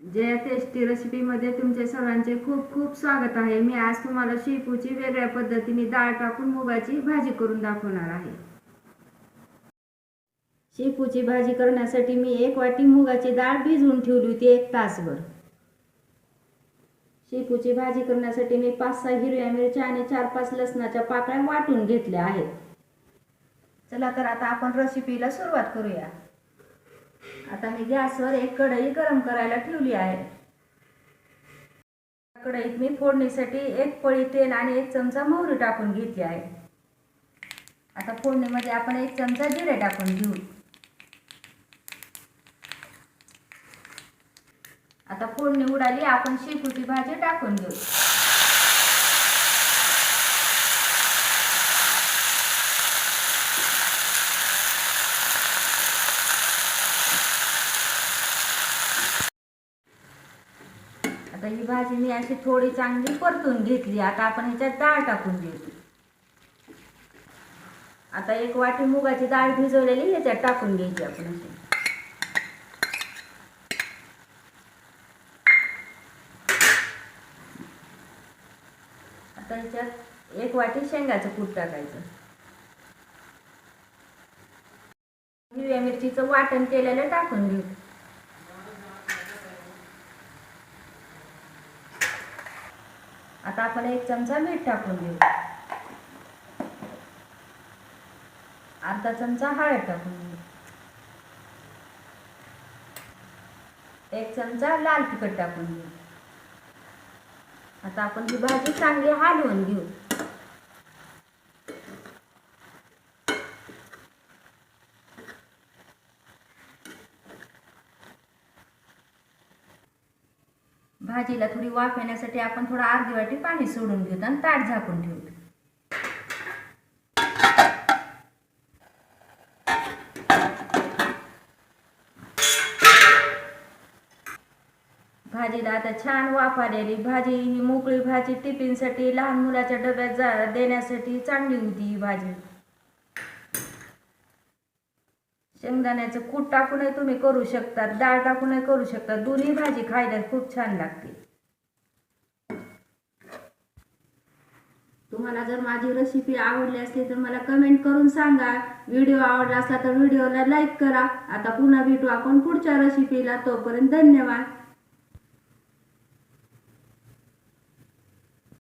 Jaya tasty रेसिपीमध्ये तुमचे सर्वांचे खूप खूप स्वागत आहे. मी आज तुम्हाला शेपूची वेगळ्या पद्धतीने डाळ टाकून मुगाची भाजी करून दाखवणार आहे. शेपूची भाजी करण्यासाठी मी एक वाटी मुगाची डाळ भिजवून ठेवली होती एक तासभर. शेपूची भाजी करण्यासाठी मी पाच सहा हिरव्या मिरच्या आणि चार पाच लसणाच्या पाकळ्या वाटून घेतल्या आहेत. चला तर आता आपण रेसिपीला सुरुवात करूया. आता मी गॅसवर एक कढई गरम करायला ठेवली आहे. कढईत मी फोडणीसाठी एक पळी तेल आणि एक चमचा मोहरी टाकून घेतली आहे. आता फोडणीमध्ये आपण एक चमचा जिरे टाकून घेऊ. आता फोडणी उडाली आपण शेपूची भाजी टाकून घेऊ. आता ही भाजी मी अशी थोडी चांगली परतून घेतली. आता आपण ह्याच्यात डाळ टाकून घेऊ. आता एक वाटी मुगाची डाळ भिजवलेली ह्याच्यात टाकून घ्यायची आपण अशी. आता ह्याच्यात एक वाटी शेंगाचं कूट टाकायचं. हिरव्या मिरचीचं वाटण केलेलं टाकून घेऊ. आता आपण एक चमचा मीठ टाकून घेऊ. अर्धा चमचा हळद टाकून घेऊ. एक चमचा लाल तिखट टाकून घेऊ. आता आपण ही भाजी चांगली हलवून घेऊ. भाजीला थोडी वाफ येण्यासाठी आपण थोडं अर्धी वाटी पाणी सोडून घेऊ आणि ताट झाकून ठेवू भाजीला आता छान वाफ आलेली. भाजी ही मोकळी भाजी टिफिनसाठी लहान मुलाच्या डब्यात जा देण्यासाठी चांगली होती ही भाजी. शेंगदाण्याचं कूट टाकूनही तुम्ही करू शकता डाळ टाकूनही करू शकता. दोन्ही भाजी खायला खूप छान लागते. तुम्हाला जर माझी रेसिपी आवडली असली तर मला कमेंट करून सांगा. व्हिडिओ आवडला असला तर व्हिडिओला लाईक करा. आता पुन्हा भेटू आपण पुढच्या रेसिपीला तोपर्यंत धन्यवाद.